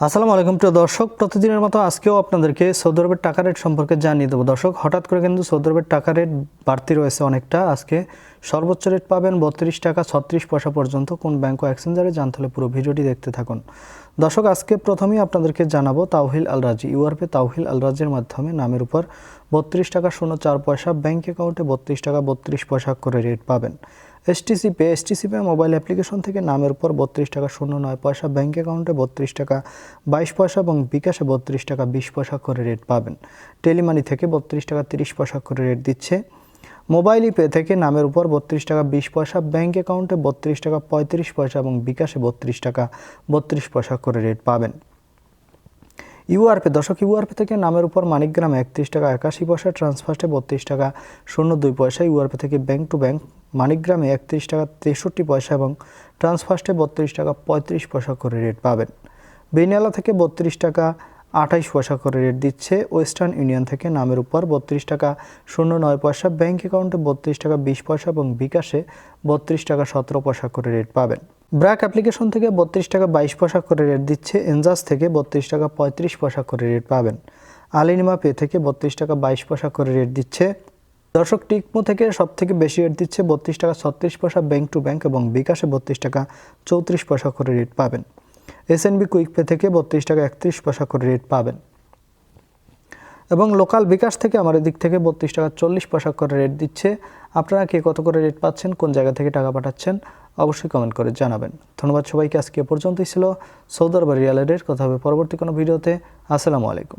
আসসালামু আলাইকুম প্রিয় দর্শক, প্রতিদিনের মতো আজকেও আপনাদেরকে সৌদি আরবের টাকা রেট সম্পর্কে জানিয়ে দেবো। দর্শক, হঠাৎ করে কিন্তু সৌদি আরবের টাকা রেট বাড়তি রয়েছে অনেকটা। আজকে সর্বোচ্চ রেট পাবেন বত্রিশ টাকা ছত্রিশ পয়সা পর্যন্ত। কোন ব্যাংক ও এক্সচেঞ্জারে জানতে হলে পুরো ভিডিওটি দেখতে থাকুন। দর্শক, আজকে প্রথমেই আপনাদেরকে জানাব তাওহিল আল রাজি ইউআরপে তাওহিল আল রাজির মাধ্যমে নামের উপর বত্রিশ টাকা শূন্য চার পয়সা, ব্যাংক অ্যাকাউন্টে বত্রিশ টাকা বত্রিশ পয়সা করে রেট পাবেন। STC pay STC pay mobile application থেকে নামের উপর বত্রিশ টাকা শূন্য নয় পয়সা ব্যাংক অ্যাকাউন্টে বত্রিশ টাকা, বাইশ পয়সা এবং বিকাশে বত্রিশ টাকা বিশ পয়সা করে রেট পাবেন। টেলিমানি থেকে বত্রিশ টাকা তিরিশ পয়সা করে রেট দিচ্ছে। মোবাইল পে থেকে নামের উপর বত্রিশ টাকা বিশ পয়সা ব্যাংক অ্যাকাউন্টে বত্রিশ টাকা পঁয়ত্রিশ পয়সা এবং বিকাশে বত্রিশ টাকা বত্রিশ পয়সা করে রেট পাবেন। ইউআরপি, দশক ইউআরপি থেকে নামের উপর মানিকগ্রাম একত্রিশ টাকা একাশি পয়সা ট্রান্সফার্স্টে বত্রিশ টাকা শূন্য দুই পয়সা ইউআরপি থেকে ব্যাংক টু ব্যাংক মানিকগ্রামে একত্রিশ টাকা তেষট্টি পয়সা এবং ট্রান্সফার্স্টে বত্রিশ টাকা পঁয়ত্রিশ পয়সা করে রেট পাবেন। বেনিয়ালা থেকে বত্রিশ টাকা আঠাইশ পয়সা করে রেট দিচ্ছে ওয়েস্টার্ন ইউনিয়ন থেকে নামের উপর বত্রিশ টাকা শূন্য নয় পয়সা, ব্যাংক অ্যাকাউন্টে বত্রিশ টাকা বিশ পয়সা এবং বিকাশে বত্রিশ টাকা সতেরো পয়সা করে রেট পাবেন। ব্র্যাক অ্যাপ্লিকেশন থেকে বত্রিশ টাকা বাইশ পয়সা করে রেট দিচ্ছে এনজাস থেকে বত্রিশ টাকা পঁয়ত্রিশ পয়সা করে রেট পাবেন। আলিনিমা পে থেকে বত্রিশ টাকা বাইশ পয়সা করে রেট দিচ্ছে। দর্শক টিকমো থেকে সব থেকে বেশি রেট দিচ্ছে বত্রিশ টাকা ছত্রিশ পয়সা ব্যাংক টু ব্যাংক এবং বিকাশে বত্রিশ টাকা চৌত্রিশ পয়সা করে রেট পাবেন। এসএনবি কুইক পে থেকে বত্রিশ টাকা একত্রিশ পয়সা করে রেট পাবেন। এবং লোকাল বিকাশ থেকে আমার দিক থেকে বত্রিশ টাকা চল্লিশ পয়সা করে রেট দিচ্ছে। আপনারা কে কত করে রেট পাচ্ছেন, কোন জায়গা থেকে টাকা পাঠাচ্ছেন অবশ্যই কমেন্ট করে জানাবেন। ধন্যবাদ সবাইকে। আজকে পর্যন্তই ছিল। সৌদি আরব রেট কথা হবে পরবর্তী কোনো ভিডিওতে। আসসালামু আলাইকুম।